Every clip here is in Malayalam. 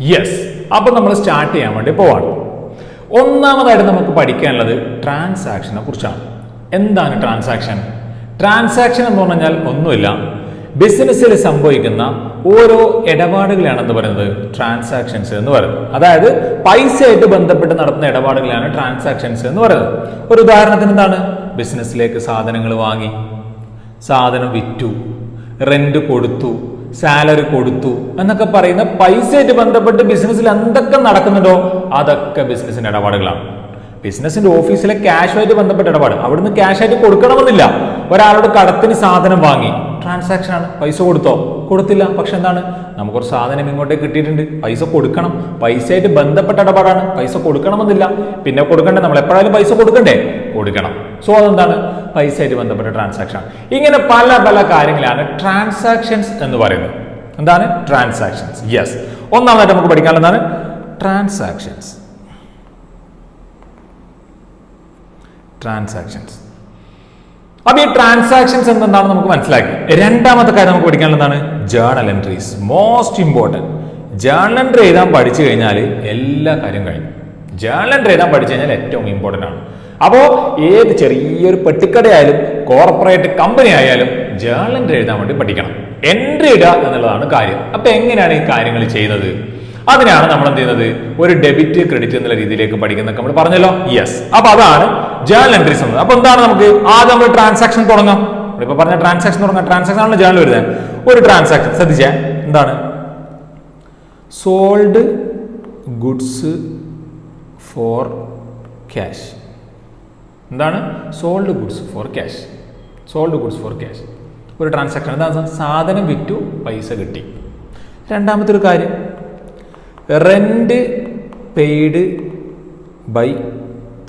യെസ് അപ്പൊ നമ്മൾ സ്റ്റാർട്ട് ചെയ്യാൻ വേണ്ടി പോവാണ്. ഒന്നാമതായിട്ട് നമുക്ക് പഠിക്കാനുള്ളത് ട്രാൻസാക്ഷനെ കുറിച്ചാണ്. എന്താണ് ട്രാൻസാക്ഷൻ ട്രാൻസാക്ഷൻ എന്ന് പറഞ്ഞാൽ ഒന്നുമില്ല. ബിസിനസ്സിൽ സംഭവിക്കുന്ന ഓരോ ഇടപാടുകളാണ് എന്ന് പറയുന്നത് ട്രാൻസാക്ഷൻസ് എന്ന് പറയുന്നത്. അതായത് പൈസയായിട്ട് ബന്ധപ്പെട്ട് നടത്തുന്ന ഇടപാടുകളാണ് ട്രാൻസാക്ഷൻസ് എന്ന് പറയുന്നത്. ഒരു ഉദാഹരണത്തിന് എന്താണ്? ബിസിനസ്സിലേക്ക് സാധനങ്ങൾ വാങ്ങി സാധനം വിറ്റു റെന്റ് കൊടുത്തു സാലറി കൊടുത്തു എന്നൊക്കെ പറയുന്ന പൈസയായിട്ട് ബന്ധപ്പെട്ട് ബിസിനസ്സിൽ എന്തൊക്കെ നടക്കുന്നുണ്ടോ അതൊക്കെ ബിസിനസിന്റെ ഇടപാടുകളാണ്. ബിസിനസിന്റെ ഓഫീസിലെ ക്യാഷുമായിട്ട് ബന്ധപ്പെട്ട ഇടപാട്. അവിടുന്ന് ക്യാഷ് ആയിട്ട് കൊടുക്കണമെന്നില്ല. ഒരാളോട് കടത്തിന് സാധനം വാങ്ങി. ട്രാൻസാക്ഷൻ ആണ് പൈസ കൊടുത്തോ? കൊടുത്തില്ല. പക്ഷെ എന്താണ്? നമുക്കൊരു സാധനം ഇങ്ങോട്ടേ കിട്ടിയിട്ടുണ്ട്. പൈസ കൊടുക്കണം. പൈസയായിട്ട് ബന്ധപ്പെട്ട ഇടപാടാണ്. പൈസ കൊടുക്കണമെന്നില്ല. പിന്നെ കൊടുക്കണ്ടേ? നമ്മൾ എപ്പോഴായാലും പൈസ കൊടുക്കണ്ടേ? കൊടുക്കണം. സോ അതെന്താണ്? പൈസയായിട്ട് ബന്ധപ്പെട്ട ട്രാൻസാക്ഷൻ ഇങ്ങനെ പല പല കാര്യങ്ങളാണ് ട്രാൻസാക്ഷൻസ് എന്ന് പറയുന്നത്. എന്താണ്? ട്രാൻസാക്ഷൻസ് യെസ് ഒന്നാമതായിട്ട് നമുക്ക് പഠിക്കാനുള്ളതാണ് ട്രാൻസാക്ഷൻസ് ട്രാൻസാക്ഷൻസ് അപ്പൊ ഈ ട്രാൻസാക്ഷൻസ് എന്താണ് നമുക്ക് മനസ്സിലാക്കി. രണ്ടാമത്തെ കാര്യം നമുക്ക് പഠിക്കാനുള്ളതാണ് journal entries most important journal entry എഴുതാൻ പഠിച്ചു കഴിഞ്ഞാൽ എല്ലാ കാര്യം കഴിഞ്ഞു. ജേണൽ എൻട്രി എഴുതാൻ പഠിച്ചു കഴിഞ്ഞാൽ ഏറ്റവും ഇമ്പോർട്ടന്റ് ആണ്. അപ്പോൾ ഏത് ചെറിയൊരു പെട്ടിക്കടയായാലും കോർപ്പറേറ്റ് കമ്പനി ആയാലും എൻട്രി എഴുതാൻ വേണ്ടി പഠിക്കണം. എൻട്രി ഇടുക എന്നുള്ളതാണ് കാര്യം. അപ്പോൾ എങ്ങനെയാണ് ഈ കാര്യങ്ങൾ ചെയ്യുന്നത്? അതിനാണ് നമ്മൾ എന്ത് ചെയ്യുന്നത്? ഒരു ഡെബിറ്റ് ക്രെഡിറ്റ് എന്നുള്ള രീതിയിലേക്ക് പഠിക്കുന്നൊക്കെ നമ്മൾ പറഞ്ഞല്ലോ? യെസ് അപ്പൊ അതാണ് ജേണൽ എൻട്രീസ് എന്നത് അപ്പൊ എന്താണ് നമുക്ക് ആദ്യം നമ്മൾ ട്രാൻസാക്ഷൻ തുടങ്ങാം? ഇപ്പൊ പറഞ്ഞ ട്രാൻസാക്ഷൻ തുടങ്ങാം. ട്രാൻസാക്ഷൻ ആണ് ജേണൽ വരുന്നത്. ഒരു ട്രാൻസാക്ഷൻ ശ്രദ്ധിച്ചേ. എന്താണ്? സോൾഡ് ഗുഡ്സ് ഫോർ ക്യാഷ് എന്താണ്? Sold goods for cash sold goods for cash ഒരു ട്രാൻസാക്ഷൻ എന്താ സാധനം വിറ്റു പൈസ കിട്ടി. രണ്ടാമത്തെ ഒരു കാര്യം. Rent paid by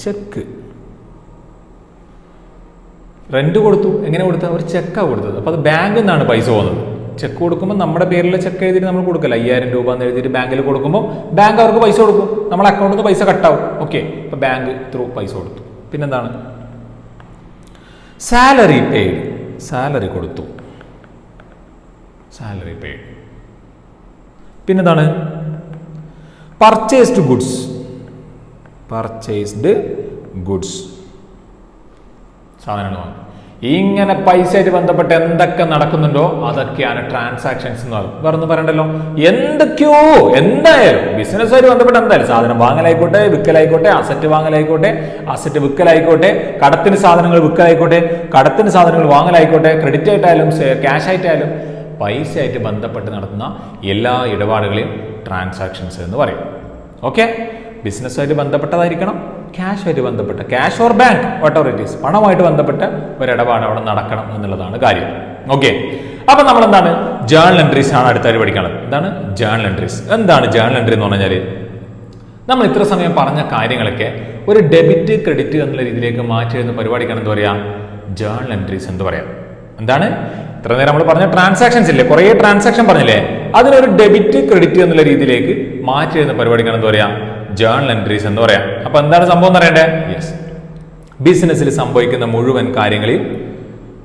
cheque rent കൊടുത്തു. എങ്ങനെ കൊടുത്താൽ ഒരു ചെക്കാണ് കൊടുത്തത്. അപ്പോൾ അത് ബാങ്കിൽ നിന്നാണ് പൈസ പോകുന്നത്. ചെക്ക് കൊടുക്കുമ്പോൾ നമ്മുടെ പേരിൽ ചെക്ക് എഴുതിയിട്ട് നമ്മൾ കൊടുക്കല്ല. അയ്യായിരം രൂപ എന്ന് എഴുതിയിട്ട് ബാങ്കിൽ കൊടുക്കുമ്പോൾ ബാങ്ക് അവർക്ക് പൈസ കൊടുക്കും. നമ്മുടെ അക്കൗണ്ടിൽ നിന്ന് പൈസ കട്ടാവും ഓക്കെ അപ്പോൾ ബാങ്ക് ത്രൂ പൈസ കൊടുത്തു. പിന്നെന്താണ്? സാലറി പെയ്ഡ് സാലറി കൊടുത്തു. സാലറി പെയ്ഡ് പിന്നെന്താണ്? പർച്ചേസ്ഡ് ഗുഡ്സ് പർച്ചേസ്ഡ് ഗുഡ്സ് സാധനങ്ങൾ വാങ്ങി. ഇങ്ങനെ പൈസയായിട്ട് ബന്ധപ്പെട്ട് എന്തൊക്കെ നടക്കുന്നുണ്ടോ അതൊക്കെയാണ് ട്രാൻസാക്ഷൻസ് എന്ന് പറയുന്നത് വേറെ ഒന്നും പറയണ്ടല്ലോ. എന്തൊക്കെയോ എന്തായാലും ബിസിനസ്സുമായിട്ട് ബന്ധപ്പെട്ട് എന്തായാലും സാധനം വാങ്ങലായിക്കോട്ടെ വിൽക്കലായിക്കോട്ടെ അസറ്റ് വാങ്ങലായിക്കോട്ടെ അസറ്റ് വിൽക്കലായിക്കോട്ടെ കടത്തിന് സാധനങ്ങൾ വിൽക്കലായിക്കോട്ടെ കടത്തിന് സാധനങ്ങൾ വാങ്ങലായിക്കോട്ടെ ക്രെഡിറ്റ് ആയിട്ടായാലും ക്യാഷ് ആയിട്ടായാലും പൈസയായിട്ട് ബന്ധപ്പെട്ട് നടത്തുന്ന എല്ലാ ഇടപാടുകളെയും ട്രാൻസാക്ഷൻസ് എന്ന് പറയും. ഓക്കെ ബിസിനസ്സുമായിട്ട് ബന്ധപ്പെട്ടതായിരിക്കണം. ക്യാഷുമായിട്ട് ബന്ധപ്പെട്ട cash or bank whatever it പണമായിട്ട് ബന്ധപ്പെട്ട ഒരു ഇടപാട് അവിടെ നടക്കണം എന്നുള്ളതാണ് കാര്യം. ഓക്കെ അപ്പൊ നമ്മൾ എന്താണ് ജേണൽ എൻട്രീസ് ആണ് അടുത്തായിട്ട് പഠിക്കണം എന്താണ്? ജേണൽ എൻട്രീസ് എന്താണ് ജേണൽ എൻട്രി എന്ന് പറഞ്ഞാൽ നമ്മൾ ഇത്ര സമയം പറഞ്ഞ കാര്യങ്ങളൊക്കെ ഒരു ഡെബിറ്റ് ക്രെഡിറ്റ് എന്നുള്ള രീതിയിലേക്ക് മാറ്റി എഴുതുന്ന പരിപാടിക്കാണ് എന്താ പറയാ? ജേണൽ എൻട്രീസ് എന്ന് പറയാം. എന്താണ്? ഇത്ര നേരം നമ്മൾ പറഞ്ഞ ട്രാൻസാക്ഷൻസ് ഇല്ലേ? കുറേ ട്രാൻസാക്ഷൻ പറഞ്ഞില്ലേ? അതിനൊരു ഡെബിറ്റ് ക്രെഡിറ്റ് എന്നുള്ള രീതിയിലേക്ക് മാറ്റി എഴുതുന്ന പരിപാടിക്കാണ് എന്താ പറയാ? ജേണൽ എൻട്രീസ് എന്ന് പറയാം. അപ്പൊ എന്താണ് സംഭവം എന്ന് അറിയണ്ടേ? യെസ് ബിസിനസ്സിൽ സംഭവിക്കുന്ന മുഴുവൻ കാര്യങ്ങളിൽ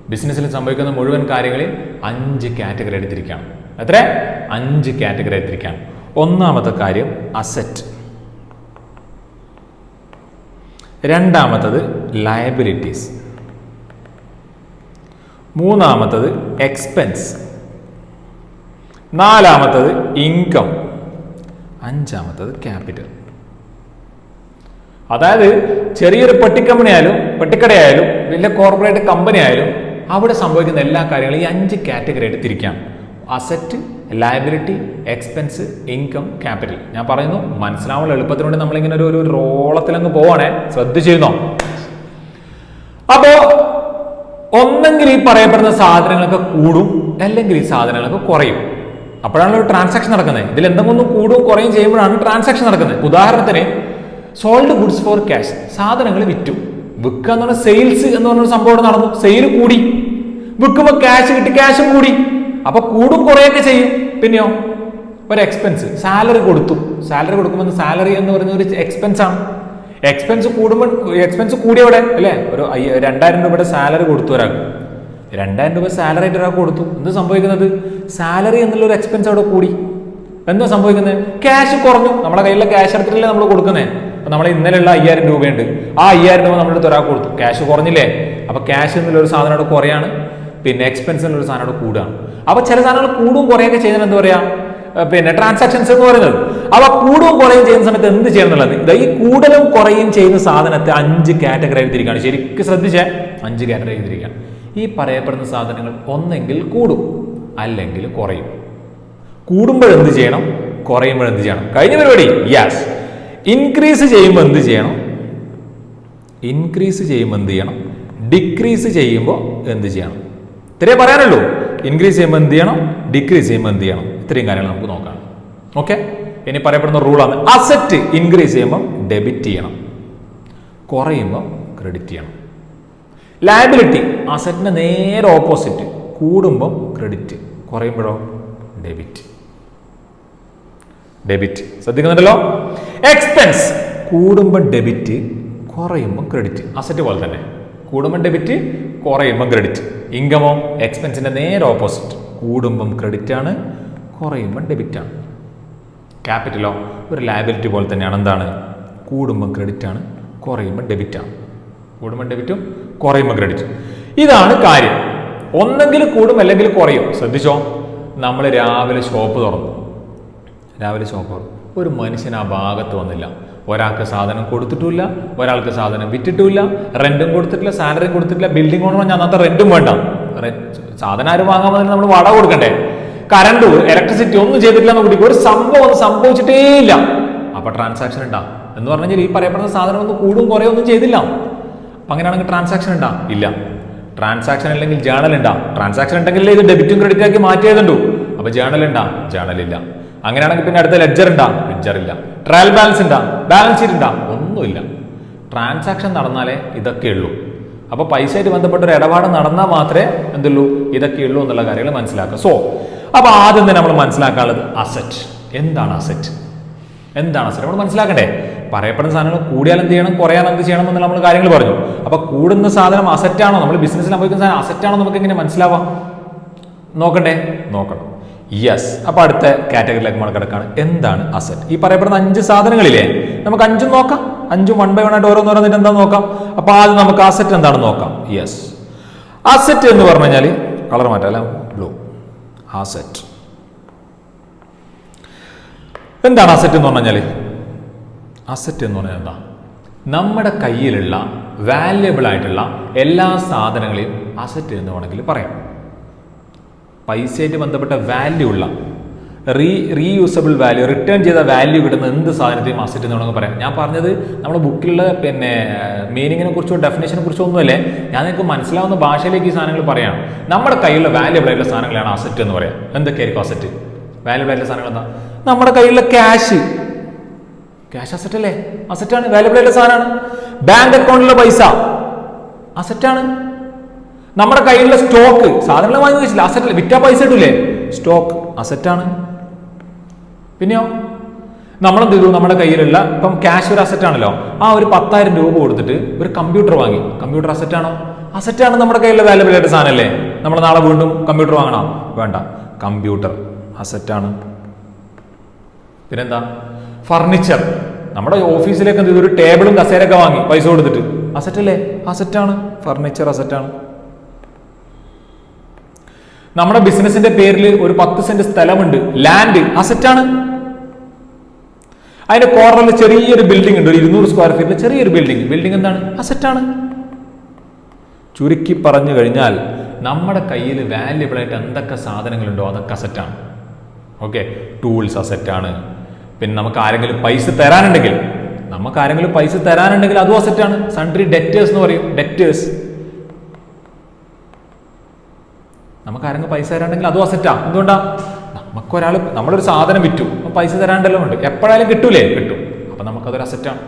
ബിസിനസ്സിൽ സംഭവിക്കുന്ന മുഴുവൻ കാര്യങ്ങളിൽ അഞ്ച് കാറ്റഗറി എടുത്തിരിക്കുകയാണ്. എത്ര? അഞ്ച് കാറ്റഗറി എടുത്തിരിക്കുകയാണ്. ഒന്നാമത്തെ കാര്യം അസറ്റ് രണ്ടാമത്തത് ലയബിലിറ്റീസ് മൂന്നാമത്തത് എക്സ്പെൻസ് നാലാമത്തത് ഇൻകം അഞ്ചാമത്തത് ക്യാപിറ്റൽ അതായത് ചെറിയൊരു പെട്ടിക്കമ്പനി ആയാലും പെട്ടിക്കടയായാലും വലിയ കോർപ്പറേറ്റ് കമ്പനി ആയാലും അവിടെ സംഭവിക്കുന്ന എല്ലാ കാര്യങ്ങളും ഈ അഞ്ച് category എടുത്തിരിക്കാം asset liability expense income capital ഞാൻ പറയുന്നു മനസ്സിലാവുള്ള എളുപ്പത്തിനുണ്ട് നമ്മളിങ്ങനെ ഒരു ഒരു റോളത്തിലങ്ങ് പോവാണേ. ശ്രദ്ധിച്ചിരുന്നോ? അപ്പോ ഒന്നെങ്കിൽ ഈ പറയപ്പെടുന്ന സാധനങ്ങളൊക്കെ കൂടും അല്ലെങ്കിൽ ഈ സാധനങ്ങളൊക്കെ കുറയും. അപ്പോഴാണ് ഒരു ട്രാൻസാക്ഷൻ നടക്കുന്നത്. ഇതിൽ എന്തെങ്കിലും കൂടും കുറയും ചെയ്യുമ്പോഴാണ് ട്രാൻസാക്ഷൻ നടക്കുന്നത്. ഉദാഹരണത്തിന് സോൾഡ് ഗുഡ്സ് ഫോർ ക്യാഷ് സാധനങ്ങൾ വിറ്റു. വിൽക്കുക എന്ന് പറഞ്ഞാൽ സെയിൽസ് എന്ന് പറഞ്ഞൊരു സംഭവം നടന്നു. സെയിൽ കൂടി. വിൽക്കുമ്പോൾ ക്യാഷ് കിട്ടി ക്യാഷും കൂടി. അപ്പൊ കൂടും കുറയൊക്കെ ചെയ്യും. പിന്നെയോ? ഒരു എക്സ്പെൻസ് സാലറി കൊടുത്തു. സാലറി കൊടുക്കുമ്പോൾ സാലറി എന്ന് പറയുന്ന ഒരു എക്സ്പെൻസ് ആണ്. എക്സ്പെൻസ് കൂടുമ്പോൾ എക്സ്പെൻസ് കൂടിയവിടെ അല്ലേ? ഒരു രണ്ടായിരം രൂപയുടെ സാലറി കൊടുത്തു ഒരാൾക്ക്. രണ്ടായിരം രൂപ സാലറി ആയിട്ട് ഒരാൾക്ക് കൊടുത്തു. എന്ത് സംഭവിക്കുന്നത്? സാലറി എന്നുള്ള ഒരു എക്സ്പെൻസ് അവിടെ കൂടി. എന്താ സംഭവിക്കുന്നത്? ക്യാഷ് കുറഞ്ഞു. നമ്മുടെ കയ്യിലെ ക്യാഷ് എടുത്തിട്ടല്ലേ നമ്മൾ കൊടുക്കുന്നത് നമ്മൾ ഇന്നലെയുള്ള അയ്യായിരം രൂപയുണ്ട്. ആ അയ്യായിരം രൂപ നമ്മുടെ അടുത്ത് ഒരാൾക്ക് കൊടുത്തു. ക്യാഷ് കുറഞ്ഞില്ലേ? അപ്പോൾ ക്യാഷ് എന്നുള്ള ഒരു സാധനം അവിടെ കുറയാണ്. പിന്നെ എക്സ്പെൻസ് എന്നുള്ള സാധനം അവിടെ കൂടുകയാണ്. അപ്പോൾ ചില സാധനങ്ങൾ കൂടും കുറയൊക്കെ ചെയ്യുന്നത് എന്താ പറയാ? പിന്നെ ട്രാൻസാക്ഷൻസ് എന്ന് പറയുന്നത്. അവ കൂടുകയും കുറയും ചെയ്യുന്ന സമയത്ത് എന്ത് ചെയ്യണം എന്നുള്ളത്? ഈ കൂടുതലും കുറയും ചെയ്യുന്ന സാധനത്തെ അഞ്ച് കാറ്റഗറി തിരിക്കുകയാണ് ശരിക്കും ശ്രദ്ധിച്ചേ. അഞ്ച് കാറ്റഗറി തിരിക്കുകയാണ് ഈ പറയപ്പെടുന്ന സാധനങ്ങൾ ഒന്നെങ്കിൽ കൂടും. അല്ലെങ്കിൽ കുറയും. കൂടുമ്പോൾ എന്ത് ചെയ്യണം? കുറയുമ്പോൾ എന്ത് ചെയ്യണം? കഴിഞ്ഞ പരിപാടി. യെസ് ഇൻക്രീസ് ചെയ്യുമ്പോൾ എന്ത് ചെയ്യണം? ഇൻക്രീസ് ചെയ്യുമ്പോൾ എന്ത് ചെയ്യണം? ഡിക്രീസ് ചെയ്യുമ്പോൾ എന്ത് ചെയ്യണം? ഇത്രയേ പറയാനുള്ളൂ. ഇൻക്രീസ് ചെയ്യുമ്പോൾ എന്ത് ചെയ്യണം? ഡിക്രീസ് ചെയ്യുമ്പോൾ എന്ത് ചെയ്യണം? ഇത്രയും കാര്യങ്ങൾ നമുക്ക് നോക്കാം. ഓക്കെ ഇനി പറയപ്പെടുന്ന റൂളാണ് അസറ്റ് ഇൻക്രീസ് ചെയ്യുമ്പോൾ ഡെബിറ്റ് ചെയ്യണം. കുറയുമ്പോൾ ക്രെഡിറ്റ് ചെയ്യണം. ലയബിലിറ്റി അസറ്റിന്റെ നേരെ ഓപ്പോസിറ്റ് കൂടുമ്പോൾ ക്രെഡിറ്റ് കുറയുമ്പോഴോ? ഡെബിറ്റ് ഡെബിറ്റ് ശ്രദ്ധിക്കുന്നുണ്ടല്ലോ? എക്സ്പെൻസ് കൂടുമ്പോൾ ഡെബിറ്റ് കുറയുമ്പോൾ ക്രെഡിറ്റ് അസറ്റ് പോലെ തന്നെ. കൂടുമ്പോൾ ഡെബിറ്റ് കുറയുമ്പോൾ ക്രെഡിറ്റ് ഇൻകമോ എക്സ്പെൻസിന്റെ നേരെ ഓപ്പോസിറ്റ് കൂടുമ്പം ക്രെഡിറ്റ് ആണ് കുറയുമ്പോൾ ഡെബിറ്റ് ആണ്. ക്യാപിറ്റലോ ഒരു ലയബിലിറ്റി പോലെ തന്നെയാണ് എന്താണ്? കൂടുമ്പം ക്രെഡിറ്റ് ആണ് കുറയുമ്പോൾ ഡെബിറ്റ് ആണ്. കൂടുമ്പോൾ ഡെബിറ്റും കുറയുമ്പോൾ ക്രെഡിറ്റ് ഇതാണ് കാര്യം. ഒന്നെങ്കിൽ കൂടും അല്ലെങ്കിൽ കുറയും. ശ്രദ്ധിച്ചോ? നമ്മൾ രാവിലെ ഷോപ്പ് തുറന്നു. രാവിലെ ഷോപ്പർ ഒരു മനുഷ്യൻ ആ ഭാഗത്ത് വന്നില്ല. ഒരാൾക്ക് സാധനം കൊടുത്തിട്ടില്ല ഒരാൾക്ക് സാധനം വിറ്റിട്ടുമില്ല റെന്റും കൊടുത്തിട്ടില്ല സാലറിയും കൊടുത്തിട്ടില്ല ബിൽഡിംഗ് ഓണർ ഞാൻ അന്നത്തെ റെന്റും വേണ്ട. സാധനം ആരും വാങ്ങാൻ വന്നിട്ട് നമ്മൾ വട കൊടുക്കണ്ടേ? കറണ്ട് ഇലക്ട്രിസിറ്റി ഒന്നും ചെയ്തിട്ടില്ല എന്ന് കുട്ടിക്ക്. ഒരു സംഭവം ഒന്നും സംഭവിച്ചിട്ടേ ഇല്ല. അപ്പൊ ട്രാൻസാക്ഷൻ ഉണ്ടാ എന്ന് പറഞ്ഞാൽ ഈ പറയപ്പെടുന്ന സാധനം ഒന്നും കൂടും കുറേ ഒന്നും ചെയ്തില്ല. അപ്പൊ അങ്ങനെയാണെങ്കിൽ ട്രാൻസാക്ഷൻ ഉണ്ടാ ഇല്ല. ട്രാൻസാക്ഷൻ അല്ലെങ്കിൽ ജേണൽ ഉണ്ടാ ട്രാൻസാക്ഷൻ ഉണ്ടെങ്കിൽ ഇത് ഡെബിറ്റും ക്രെഡിറ്റും ആക്കി മാറ്റിയതുണ്ടോ. അപ്പൊ ജേണൽ ഉണ്ടാ ജേണൽ ഇല്ല. അങ്ങനെയാണെങ്കിൽ പിന്നെ അടുത്ത ലെഡ്ജർ ഉണ്ടാ ലെഡ്ജർ ഇല്ല. ട്രയൽ ബാലൻസ് ഉണ്ടാ ബാലൻസ് ഷീറ്റ് ഉണ്ടാ ഒന്നുമില്ല. ട്രാൻസാക്ഷൻ നടന്നാലേ ഇതൊക്കെ ഉള്ളൂ. അപ്പോൾ പൈസയായിട്ട് ബന്ധപ്പെട്ട ഒരു ഇടപാട് നടന്നാൽ മാത്രമേ എന്തുള്ളൂ? ഇതൊക്കെ ഉള്ളൂ എന്നുള്ള കാര്യങ്ങൾ മനസ്സിലാക്കുക. സോ അപ്പോൾ ആദ്യം തന്നെ നമ്മൾ മനസ്സിലാക്കാനുള്ളത് അസറ്റ് എന്താണ് അസറ്റ് എന്താണ് അസറ്റ് നമ്മൾ മനസ്സിലാക്കണ്ടേ? പറയപ്പെടുന്ന സാധനങ്ങൾ കൂടിയാൽ എന്ത് ചെയ്യണം? കുറയാൻ എന്ത് ചെയ്യണം എന്നുള്ള നമ്മൾ കാര്യങ്ങൾ പറഞ്ഞു. അപ്പൊ കൂടുന്ന സാധനം അസറ്റാണോ നമ്മൾ ബിസിനസ്സിൽ സംഭവിക്കുന്ന സാധനം അസറ്റാണോ നമുക്ക് എങ്ങനെ മനസ്സിലാവാം? നോക്കണ്ടേ? നോക്കണം. യെസ് അപ്പോൾ അടുത്ത കാറ്റഗറിയിലേക്ക് നമ്മൾ കിടക്കാണ്. എന്താണ് അസറ്റ് ഈ പറയപ്പെടുന്ന അഞ്ച് സാധനങ്ങളില്ലേ? നമുക്ക് അഞ്ചും നോക്കാം. അഞ്ചും വൺ ബൈ വൺ ആയിട്ട് ഓരോന്ന് പറഞ്ഞിട്ട് എന്താ നോക്കാം. അപ്പോൾ ആദ്യം നമുക്ക് അസറ്റ് എന്താണെന്ന് നോക്കാം. യെസ് അസറ്റ് എന്ന് പറഞ്ഞു കഴിഞ്ഞാൽ കളർ മാറ്റാം ബ്ലൂ അസറ്റ് എന്താണ് അസറ്റ് എന്ന് പറഞ്ഞു കഴിഞ്ഞാൽ അസറ്റ് എന്ന് പറഞ്ഞാൽ എന്താ? നമ്മുടെ കയ്യിലുള്ള വാല്യബിൾ ആയിട്ടുള്ള എല്ലാ സാധനങ്ങളെയും അസറ്റ് എന്ന് വേണമെങ്കിൽ പറയാം. പൈസയായിട്ട് ബന്ധപ്പെട്ട വാല്യൂ ഉള്ള റീ റീയൂസബിൾ വാല്യൂ റിട്ടേൺ ചെയ്ത വാല്യൂ കിട്ടുന്ന എന്ത് സാധനത്തെയും അസറ്റ് എന്ന് വേണമെങ്കിൽ പറയാം. ഞാൻ പറഞ്ഞത് നമ്മുടെ ബുക്കിലുള്ള പിന്നെ മീനിങ്ങിനെ കുറിച്ചോ ഡെഫിനേഷനെ കുറിച്ചോ ഒന്നുമല്ലേ? ഞാൻ നിങ്ങൾക്ക് മനസ്സിലാവുന്ന ഭാഷയിലേക്ക് ഈ സാധനങ്ങൾ പറയാം. നമ്മുടെ കയ്യിലുള്ള വാല്യബിൾ ആയിട്ടുള്ള സാധനങ്ങളാണ് അസറ്റ് എന്ന് പറയാം. എന്തൊക്കെയായിരിക്കും അസറ്റ് വാല്യബിൾ ആയിട്ടുള്ള സാധനങ്ങൾ എന്താ? നമ്മുടെ കയ്യിലുള്ള ക്യാഷ് ക്യാഷ് അസറ്റ് അല്ലേ? അസറ്റാണ് വാല്യബിൾ ആയിട്ടുള്ള സാധനമാണ്. ബാങ്ക് അക്കൗണ്ടിലുള്ള പൈസ. അസറ്റാണ് നമ്മുടെ കയ്യിലുള്ള സ്റ്റോക്ക് സാധനങ്ങൾ വാങ്ങി വെച്ചില്ല അസറ്റ് വിറ്റ പൈസ ഇട്ടില്ലേ സ്റ്റോക്ക് അസറ്റാണ് പിന്നെയോ? നമ്മളെന്ത് ചെയ്തു? നമ്മുടെ കയ്യിലുള്ള ഇപ്പം ക്യാഷ് ഒരു അസറ്റ് ആണല്ലോ. ആ ഒരു പത്തായിരം രൂപ കൊടുത്തിട്ട് ഒരു കമ്പ്യൂട്ടർ വാങ്ങി. കമ്പ്യൂട്ടർ അസറ്റാണോ അസറ്റാണ് നമ്മുടെ കയ്യിലുള്ള വാല്യബിൾ ആയിട്ട് സാധനമല്ലേ? നമ്മൾ നാളെ വീണ്ടും കമ്പ്യൂട്ടർ വാങ്ങണം. വേണ്ട. കമ്പ്യൂട്ടർ അസറ്റാണ് പിന്നെന്താ? ഫർണിച്ചർ നമ്മുടെ ഓഫീസിലേക്ക് എന്ത് ചെയ്തു? ഒരു ടേബിളും കസേരയൊക്കെ വാങ്ങി പൈസ കൊടുത്തിട്ട്. അസറ്റല്ലേ അസറ്റാണ് ഫർണിച്ചർ അസറ്റാണ് നമ്മുടെ ബിസിനസിന്റെ പേരിൽ ഒരു പത്ത് സെന്റ് സ്ഥലമുണ്ട്. ലാൻഡ് അസറ്റാണ് അതിന്റെ കോർണറിൽ ചെറിയൊരു ബിൽഡിംഗ് ഉണ്ട്. ഒരു ഇരുന്നൂറ് സ്ക്വയർ ഫീറ്റിൽ ചെറിയൊരു ബിൽഡിംഗ് ബിൽഡിംഗ് എന്താണ്? അസറ്റാണ് ചുരുക്കി പറഞ്ഞു കഴിഞ്ഞാൽ നമ്മുടെ കയ്യിൽ വാല്യബിൾ ആയിട്ട് എന്തൊക്കെ സാധനങ്ങളുണ്ടോ അതൊക്കെ അസറ്റാണ് ഓക്കെ ടൂൾസ് അസറ്റാണ് പിന്നെ നമുക്ക് ആരെങ്കിലും പൈസ തരാനുണ്ടെങ്കിൽ നമുക്ക് ആരെങ്കിലും പൈസ തരാനുണ്ടെങ്കിൽ അതും അസറ്റാണ് സൺട്രി ഡെറ്റേഴ്സ് എന്ന് പറയും. ഡെറ്റേഴ്സ് നമുക്ക് ആരെങ്കിലും പൈസ തരാണ്ടെങ്കിൽ അതും അസറ്റാ എന്തുകൊണ്ടാ? നമുക്കൊരാൾ നമ്മളൊരു സാധനം വിറ്റു. അപ്പം പൈസ തരാണ്ടല്ലോ ഉണ്ട്. എപ്പോഴായാലും കിട്ടൂലേ? കിട്ടും. അപ്പം നമുക്കതൊരു അസറ്റാണ്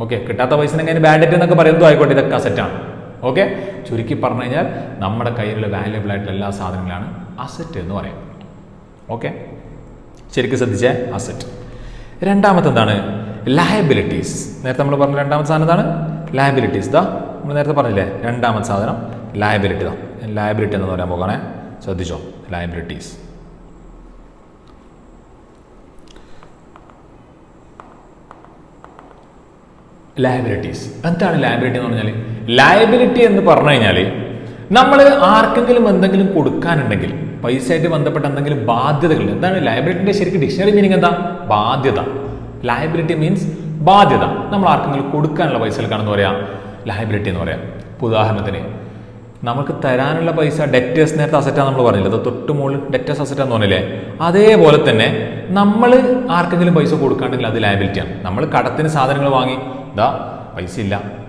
ഓക്കെ കിട്ടാത്ത പൈസ ബാഡ് ഡെറ്റ് എന്നൊക്കെ പറയുന്നതും ആയിക്കോട്ടെ. ഇതൊക്കെ അസറ്റാണ് ഓക്കെ ചുരുക്കി പറഞ്ഞു കഴിഞ്ഞാൽ നമ്മുടെ കയ്യിലുള്ള വാല്യുബിൾ ആയിട്ടുള്ള എല്ലാ സാധനങ്ങളാണ് അസറ്റ് എന്ന് പറയാം. ഓക്കെ ശരിക്കും ശ്രദ്ധിച്ചേ? അസറ്റ് രണ്ടാമത്തെ എന്താണ് ലയബിലിറ്റീസ് നേരത്തെ നമ്മൾ പറഞ്ഞ രണ്ടാമത്തെ സാധനം എന്താണ്? ലയബിലിറ്റീസ് ഇതാ നമ്മൾ നേരത്തെ പറഞ്ഞില്ലേ? രണ്ടാമത്തെ സാധനം ലയബിലിറ്റി ഇതാ ലയബിലിറ്റി എന്ന് പറയാൻ പോകണേ ശ്രദ്ധിച്ചോ? ലയബിലിറ്റീസ് ലയബിലിറ്റീസ് എന്താണ് ലയബിലിറ്റി എന്ന് പറഞ്ഞാൽ ലയബിലിറ്റി എന്ന് പറഞ്ഞു കഴിഞ്ഞാൽ നമ്മൾ ആർക്കെങ്കിലും എന്തെങ്കിലും കൊടുക്കാനുണ്ടെങ്കിൽ പൈസയായിട്ട് ബന്ധപ്പെട്ട എന്തെങ്കിലും ബാധ്യതകൾ എന്താണ് ലയബിലിറ്റിന്റെ ശരിക്കും ഡിക്ഷണറി മീനിങ് എന്താ? ബാധ്യത. ലയബിലിറ്റി മീൻസ് ബാധ്യത. നമ്മൾ ആർക്കെങ്കിലും കൊടുക്കാനുള്ള പൈസകൾക്കാണെന്ന് പറയാം ലയബിലിറ്റി എന്ന് പറയാം. ഉദാഹരണത്തിന് നമുക്ക് തരാനുള്ള പൈസ ഡെറ്റേഴ്സ് നേരത്തെ അസറ്റാ നമ്മൾ പറഞ്ഞില്ല? അത് തൊട്ട് മുകളിൽ ഡെറ്റേഴ്സ് അസറ്റാന്ന് പറഞ്ഞില്ലേ? അതേപോലെ തന്നെ നമ്മൾ ആർക്കെങ്കിലും പൈസ കൊടുക്കാണെങ്കിൽ അത് ലയബിലിറ്റിയാണ് നമ്മൾ കടത്തിന് സാധനങ്ങൾ വാങ്ങി ഇതാ പൈസ ഇല്ല.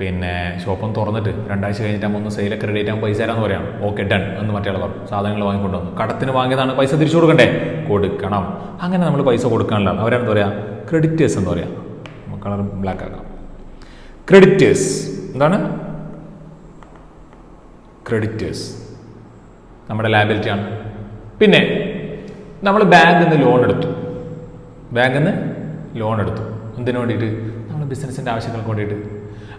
പിന്നെ ഷോപ്പൊന്ന് തുറന്നിട്ട് രണ്ടാഴ്ച കഴിഞ്ഞിട്ടാകുമ്പോൾ ഒന്ന് സെയിലൊക്കെ റെഡി ആകുമ്പോൾ പൈസ തരാമെന്ന് പറയാം. ഓക്കെ ഡൺ എന്ന് മറ്റേ പറഞ്ഞു. സാധനങ്ങൾ വാങ്ങിക്കൊണ്ടുവന്നു കടത്തിന് വാങ്ങിയതാണ് പൈസ തിരിച്ചു കൊടുക്കണ്ടേ? കൊടുക്കണം. അങ്ങനെ നമ്മൾ പൈസ കൊടുക്കാനുള്ളതാണ് അവരെന്താ പറയുക ക്രെഡിറ്റേഴ്സ് എന്ന് പറയാം. കളർ ബ്ലാക്ക് ആക്കാം. ക്രെഡിറ്റേഴ്സ് എന്താണ്? ക്രെഡിറ്റേഴ്സ് നമ്മുടെ ലാബിലിറ്റിയാണ് പിന്നെ നമ്മൾ ബാങ്കിൽ നിന്ന് ലോൺ എടുത്തു. ബാങ്കിൽ നിന്ന് ലോൺ എടുത്തു. എന്തിനു വേണ്ടിയിട്ട്? നമ്മൾ ബിസിനസ്സിന്റെ ആവശ്യങ്ങൾക്ക് വേണ്ടിയിട്ട്.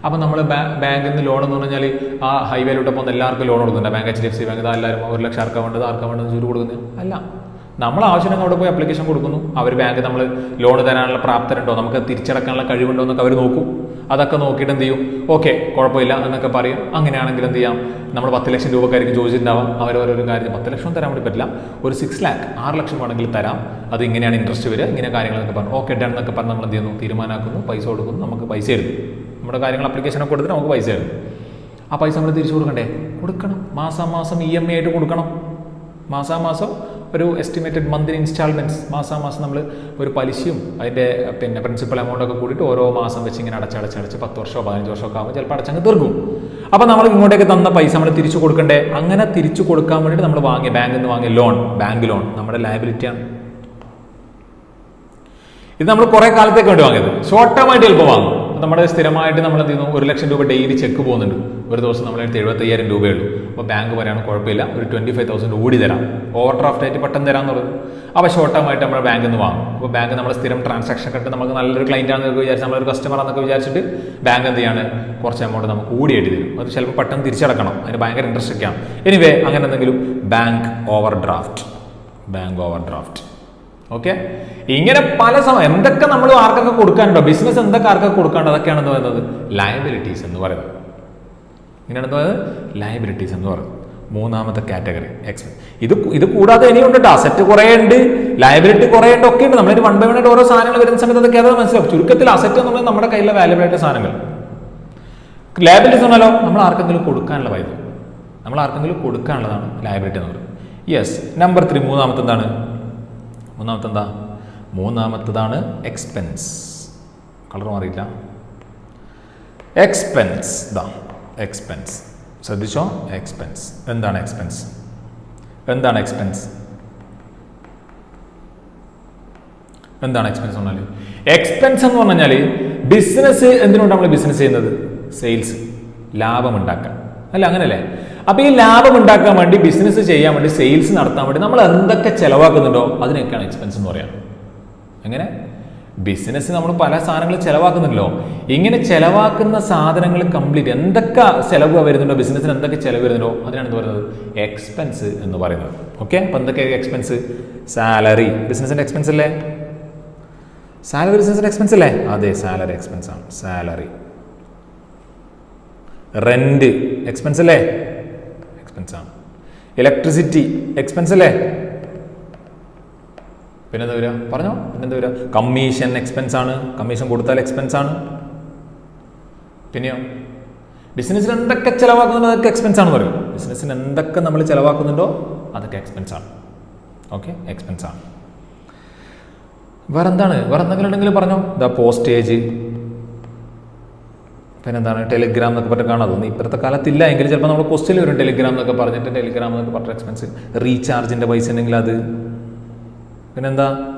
അപ്പം നമ്മൾ ബാങ്കിൽ നിന്ന് ലോൺ എന്ന് പറഞ്ഞാൽ ആ ഹൈവേയിലോട്ട് പോകുന്ന എല്ലാവർക്കും ലോൺ കൊടുക്കുന്നുണ്ട്. Bank H D F C bank എല്ലാവരും ഒരു ലക്ഷം ആർക്കാ വേണ്ടത്? ആർക്കാ വേണ്ടത്? ചൂട് കൊടുക്കുന്നത് അല്ല. നമ്മൾ ആവശ്യം അവിടെ പോയി അപ്ലിക്കേഷൻ കൊടുക്കുന്നു. അവർ ബാങ്ക് നമ്മൾ ലോൺ തരാനുള്ള പ്രാപ്തരുണ്ടോ? നമുക്ക് തിരിച്ചടക്കാനുള്ള കഴിവുണ്ടോ എന്നൊക്കെ അവർ നോക്കും. അതൊക്കെ നോക്കിയിട്ട് എന്ത് ചെയ്യും? ഓക്കെ കുഴപ്പമില്ല എന്നൊക്കെ പറയും. അങ്ങനെയാണെങ്കിൽ എന്ത് ചെയ്യാം? നമ്മൾ പത്ത് ലക്ഷം രൂപക്കാർക്ക് ചോദിച്ചിട്ടുണ്ടാവാം. അവർ ഓരോരോ കാര്യം. പത്ത് ലക്ഷം തരാൻ വേണ്ടി പറ്റില്ല. ഒരു സിക്സ് ലാക്ക് ആറ് ലക്ഷം വേണമെങ്കിൽ തരാം. അത് ഇങ്ങനെയാണ് ഇൻട്രസ്റ്റ് വരിക. ഇങ്ങനെ കാര്യങ്ങളൊക്കെ പറഞ്ഞു. ഓക്കെ ഡൺ എന്നൊക്കെ പറഞ്ഞ് നമ്മൾ എന്ത് ചെയ്യുന്നു? തീരുമാനമാക്കുന്നു പൈസ കൊടുക്കുന്നു. നമുക്ക് പൈസ തരുന്നു നമ്മുടെ കാര്യങ്ങൾ അപ്ലിക്കേഷനൊക്കെ കൊടുത്തിട്ട് നമുക്ക് പൈസ തരുന്നു ആ പൈസ നമ്മൾ തിരിച്ചു കൊടുക്കണ്ടേ? കൊടുക്കണം. മാസം ഇ എം ഐ ആയിട്ട് കൊടുക്കണം. മാസാമാസം ഒരു എസ്റ്റിമേറ്റഡ് മന്ത്ലി ഇൻസ്റ്റാൾമെന്റ്സ് മാസാമാസം നമ്മൾ ഒരു പലിശയും അതിന്റെ പിന്നെ പ്രിൻസിപ്പൽ എമൗണ്ട് ഒക്കെ കൂടിയിട്ട് ഓരോ മാസം വെച്ച് ഇങ്ങനെ അടച്ചടച്ചടച്ച് പത്ത് വർഷമോ പതിനഞ്ച് വർഷമോ ഒക്കെ ആകുമ്പോൾ ചിലപ്പോൾ അടച്ചങ്ങ് തീർക്കും. അപ്പോൾ നമ്മൾ ഇങ്ങോട്ടേക്ക് തന്ന പൈസ നമ്മൾ തിരിച്ചു കൊടുക്കണ്ടേ? അങ്ങനെ തിരിച്ചു കൊടുക്കാൻ വേണ്ടിയിട്ട് നമ്മൾ വാങ്ങിയ ബാങ്കിൽ നിന്ന് വാങ്ങിയ ലോൺ ബാങ്ക് ലോൺ നമ്മുടെ ലയബിലിറ്റിയാണ് ഇത് നമ്മൾ കുറേ കാലത്തേക്ക് വേണ്ടി വാങ്ങിയത്. ഷോർട്ട് ടേം ആയിട്ട് ചിലപ്പോൾ വാങ്ങും. നമ്മുടെ സ്ഥിരമായിട്ട് നമ്മൾ എന്ത് ചെയ്യുന്നു? ഒരു ലക്ഷം രൂപ ഡെയിലി ചെക്ക് പോകുന്നുണ്ട്. ഒരു ദിവസം നമ്മളെ അടുത്ത് എഴുപത്തയ്യായിരം രൂപയുള്ളൂ അപ്പോൾ ബാങ്ക് പറയാണ് കുഴപ്പമില്ല. ഒരു ട്വന്റി ഫൈവ് തൗസൻഡ് കൂടി തരാം. ഓവർ ഡ്രാഫ്റ്റ് ആയിട്ട് പെട്ടെന്ന് തരാമെന്ന് പറഞ്ഞു അപ്പോൾ ഷോർട്ട് ടേം ആയിട്ട് നമ്മുടെ ബാങ്കിൽ നിന്ന് വാങ്ങും. അപ്പോൾ ബാങ്ക് നമ്മൾ സ്ഥിരം ട്രാൻസാക്ഷൻ കണ്ട് നമുക്ക് നല്ലൊരു ക്ലൈന്റ് ആണെന്നൊക്കെ വിചാരിച്ച് നമ്മളൊരു കസ്റ്റമർ ആണെന്നൊക്കെ വിചാരിച്ചിട്ട് ബാങ്ക് എന്ത് ചെയ്യാണ്? കുറച്ച് എമൗണ്ട് നമുക്ക് കൂടിയായിട്ട് തരും. അത് ചിലപ്പോൾ പെട്ടെന്ന് തിരിച്ചടക്കണം. അതിന് ഭയങ്കര ഇൻട്രസ്റ്റ് ഒക്കെയാണ്. എനിവേ അങ്ങനെ എന്തെങ്കിലും bank overdraft bank overdraft okay? ഇങ്ങനെ പല സമയം എന്തൊക്കെ നമ്മൾ ആർക്കൊക്കെ കൊടുക്കാനുണ്ടോ? ബിസിനസ് എന്തൊക്കെ ആർക്കൊക്കെ കൊടുക്കാനുണ്ടോ? അതൊക്കെയാണെന്ന് പറയുന്നത്? ലയബിലിറ്റീസ് എന്ന് പറയുന്നത്. ഇങ്ങനെയാണ് പറയുന്നത്? ലയബിലിറ്റീസ് എന്ന് പറയുന്നത്. മൂന്നാമത്തെ കാറ്റഗറി എക്സ്പെൻസ് ഇത് ഇത് കൂടാതെ ഇനിയുണ്ട് കേട്ടോ അസറ്റ് കുറേ ഉണ്ട് ലയബിലിറ്റി കുറേ ഉണ്ട് ഒക്കെ ഉണ്ട്. നമ്മളൊരു വൺ ബൈ വൺ ആയിട്ട് ഓരോ സാധനങ്ങൾ വരുന്ന സമയത്ത് അതൊക്കെ അതാണ് മനസ്സിലാവും. ചുരുക്കത്തിൽ അസറ്റ് എന്ന് പറഞ്ഞാൽ നമ്മുടെ കയ്യിലെ വാല്യബിൾ ആയിട്ട് സാധനങ്ങൾ. ലയബിലിറ്റീസ് പറഞ്ഞാലോ നമ്മൾ ആർക്കെങ്കിലും കൊടുക്കാനുള്ള പൈസ നമ്മൾ ആർക്കെങ്കിലും കൊടുക്കാനുള്ളതാണ് ലയബിലിറ്റി എന്ന് പറയുന്നത്. യെസ് നമ്പർ ത്രീ മൂന്നാമത്തെ എന്താണ് മൂന്നാമത്തെ എന്താ മൂന്നാമത്തതാണ് എക്സ്പെൻസ് കളർ മാറിയില്ല എക്സ്പെൻസ് ഇതാ എക്സ്പെൻസ് ശ്രദ്ധിച്ചോ? എക്സ്പെൻസ് എന്താണ് എക്സ്പെൻസ് എന്താണ് എക്സ്പെൻസ് എന്താണ് എക്സ്പെൻസ് എന്ന് പറഞ്ഞാൽ എക്സ്പെൻസ് എന്ന് പറഞ്ഞു കഴിഞ്ഞാൽ ബിസിനസ് എന്തിനുകൊണ്ട് നമ്മൾ ബിസിനസ് ചെയ്യുന്നത്? സെയിൽസ് ലാഭം ഉണ്ടാക്കാൻ. അല്ല അങ്ങനല്ലേ? അപ്പൊ ഈ ലാഭം ഉണ്ടാക്കാൻ വേണ്ടി ബിസിനസ് ചെയ്യാൻ വേണ്ടി സെയിൽസ് നടത്താൻ വേണ്ടി നമ്മൾ എന്തൊക്കെ ചെലവാക്കുന്നുണ്ടോ അതിനൊക്കെയാണ് എക്സ്പെൻസ് എന്ന് പറയാം. എങ്ങനെ? ബിസിനസ് നമ്മൾ പല സാധനങ്ങൾ ചെലവാക്കുന്നുണ്ടല്ലോ. ഇങ്ങനെ ചെലവാക്കുന്ന സാധനങ്ങൾ കംപ്ലീറ്റ് എന്തൊക്കെ ചെലവ് വരുന്നുണ്ടോ? ബിസിനസ്സിന് എന്തൊക്കെ ചെലവ് വരുന്നുണ്ടോ? അതിനാണ് എന്ത് പറയുന്നത്? എക്സ്പെൻസ് എന്ന് പറയുന്നത്. ഓക്കെ അപ്പൊ എന്തൊക്കെ എക്സ്പെൻസ് സാലറി ബിസിനസിന്റെ എക്സ്പെൻസ് അല്ലേ? സാലറി ബിസിനസിന്റെ എക്സ്പെൻസ് അല്ലേ? അതെ സാലറി എക്സ്പെൻസ് ആണ്. സാലറി റെന്റ് എക്സ്പെൻസ് അല്ലേ? എക്സ്പെൻസ് ആണ്. ഇലക്ട്രിസിറ്റി എക്സ്പെൻസ് അല്ലേ? പിന്നെന്താ വരിക? പറഞ്ഞോ? പിന്നെന്താ വരിക? കമ്മീഷൻ എക്സ്പെൻസ് ആണ്. കമ്മീഷൻ കൊടുത്താൽ എക്സ്പെൻസ് ആണ്. പിന്നെയോ? ബിസിനസ്സിന് എന്തൊക്കെ ചിലവാക്കുന്നുണ്ടോ അതൊക്കെ എക്സ്പെൻസ് ആണെന്ന് പറയും. ബിസിനസ്സിന് എന്തൊക്കെ നമ്മൾ ചിലവാക്കുന്നുണ്ടോ അതൊക്കെ എക്സ്പെൻസ് ആണ്. ഓക്കെ എക്സ്പെൻസ് ആണ്. വേറെന്താണ്? വേറെ എന്തെങ്കിലും ഉണ്ടെങ്കിൽ പറഞ്ഞോ. ദ പോസ്റ്റേജ് പിന്നെ എന്താണ് ടെലിഗ്രാം എന്നൊക്കെ പറഞ്ഞിട്ട് കാണാം അതൊന്നും ഇപ്പോഴത്തെ കാലത്തില്ല. എങ്കിൽ ചിലപ്പോൾ നമ്മൾ ക്വസ്റ്റ്യൻ വരും ടെലിഗ്രാം എന്നൊക്കെ പറഞ്ഞിട്ട്. ടെലിഗ്രാം എന്നൊക്കെ പറഞ്ഞ എക്സ്പെൻസ് റീചാർജിന്റെ പൈസ ഉണ്ടെങ്കിൽ അത്. പിന്നെന്താ?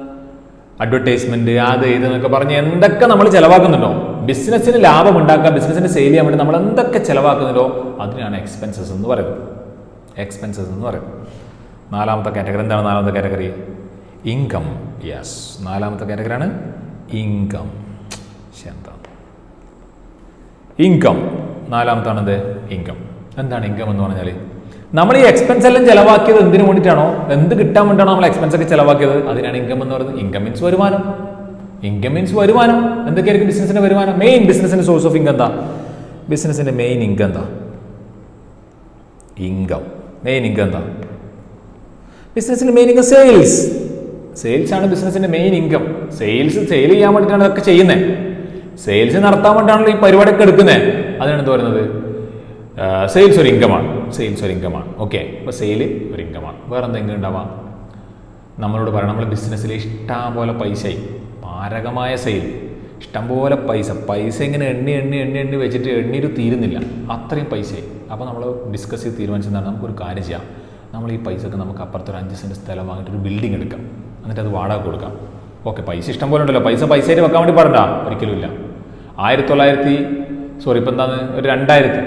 അഡ്വർടൈസ്മെന്റ് അത് ഇതെന്നൊക്കെ പറഞ്ഞ് എന്തൊക്കെ നമ്മൾ ചിലവാക്കുന്നുണ്ടോ? ബിസിനസ്സിന് ലാഭം ഉണ്ടാക്കാൻ ബിസിനസ്സിന് സെയിൽ ചെയ്യാൻ വേണ്ടി നമ്മൾ എന്തൊക്കെ ചിലവാക്കുന്നുണ്ടോ? അതിനാണ് എക്സ്പെൻസസ് എന്ന് പറയുന്നത്. എക്സ്പെൻസസ് എന്ന് പറയുന്നത്. നാലാമത്തെ കാറ്റഗറി എന്താണ് നാലാമത്തെ കാറ്റഗറി ഇൻകം യെസ് നാലാമത്തെ കാറ്റഗറിയാണ് ഇൻകം എന്താ? ഇൻകം. നാലാമത്താണ് എന്ത് ഇൻകം. എന്താണ് ഇൻകം എന്ന് പറഞ്ഞാൽ നമ്മൾ ഈ എക്സ്പെൻസ് എല്ലാം ചെലവാക്കിയത് എന്തിനു വേണ്ടിയിട്ടാണോ? എന്ത് കിട്ടാൻ വേണ്ടിയാണോ നമ്മൾ എക്സ്പെൻസ് ഒക്കെ ചിലവാക്കിയത്? അതിനാണ് ഇൻകം എന്ന് പറയുന്നത്. ഇൻകം മീൻസ് വരുമാനം. ഇൻകം മീൻസ് വരുമാനം. എന്തൊക്കെയായിരിക്കും ബിസിനസിന്റെ വരുമാനം? മെയിൻ ബിസിനസിന്റെ സോഴ്സ് ഓഫ് ഇൻകം എന്താ? ബിസിനസിന്റെ മെയിൻ ഇൻകം എന്താ? ഇൻകം മെയിൻ ഇൻകം എന്താ? ബിസിനസിന്റെ മെയിൻ ഇൻകം സെയിൽസ് സെയിൽസ് ആണ് ബിസിനസിന്റെ മെയിൻ ഇൻകം സെയിൽസ് സെയിൽ ചെയ്യാൻ വേണ്ടിയിട്ടാണ് ഇതൊക്കെ ചെയ്യുന്നത് സെയിൽസ് നടത്താൻ വേണ്ടിയാണല്ലോ ഈ പരിപാടിയൊക്കെ എടുക്കുന്നത് അതിനാണ് എന്ത് പറയുന്നത്? സെയിൽസ് ഒരു ഇൻകമാണ് സെയിൽസ് ഒരു ഇൻകമാണ് ഓക്കെ അപ്പോൾ സെയിൽ ഒരു ഇൻകമാണ് വേറെ എന്തെങ്കിലും ഉണ്ടാവാം? നമ്മളോട് പറയണം. നമ്മുടെ ബിസിനസ്സിൽ ഇഷ്ടം പോലെ പൈസയായി. മാരകമായ സെയിൽ ഇഷ്ടംപോലെ പൈസ. പൈസ ഇങ്ങനെ എണ്ണി എണ്ണി എണ്ണി എണ്ണി വെച്ചിട്ട് എണ്ണിയിട്ട് തീരുന്നില്ല. അത്രയും പൈസയായി. അപ്പോൾ നമ്മൾ ഡിസ്കസ് ചെയ്ത് തീരുമാനിച്ചതാണ് നമുക്കൊരു കാര്യം ചെയ്യാം. നമ്മൾ ഈ പൈസ പൈസക്ക് നമുക്ക് അപ്പുറത്തൊരു അഞ്ച് സെന്റ് സ്ഥലം വാങ്ങിയിട്ട് ഒരു ബിൽഡിംഗ് എടുക്കാം. എന്നിട്ട് അത് വാടക കൊടുക്കാം. ഓക്കെ പൈസ ഇഷ്ടം പോലെ ഉണ്ടല്ലോ. പൈസ പൈസയായിട്ട് വെക്കാൻ വേണ്ടി പാടണ്ട ഒരിക്കലും ഇല്ല. ആയിരത്തി തൊള്ളായിരത്തി സോറി ഇപ്പം എന്താണ്? ഒരു രണ്ടായിരത്തി.